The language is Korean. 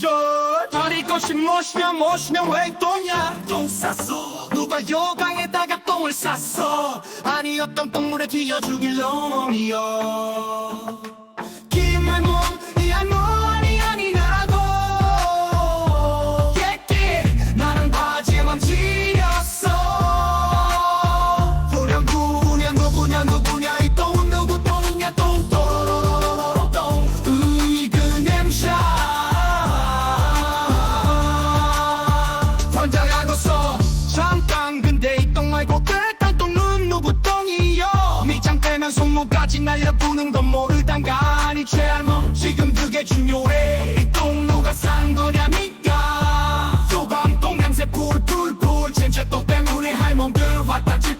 저 다리 것이 무엇이냐 무엇이냐 왜 똥이야 똥 쌌어. 누가 요강에다가 똥을 쌌어. 아니 어떤 동물에 튀어 죽일 놈이여 쌍땅 근데 이똥 말고 그땅똥 눈누부똥이요. 밑장 빼면 손목까지 날려부는 건 모르단가 아니 최알몸 지금 그게 중요해. 이똥 누가 싼 거냐 니까. 소방똥 냄새 풀풀풀 진짜 똥 때문에 할멈들 왔다 지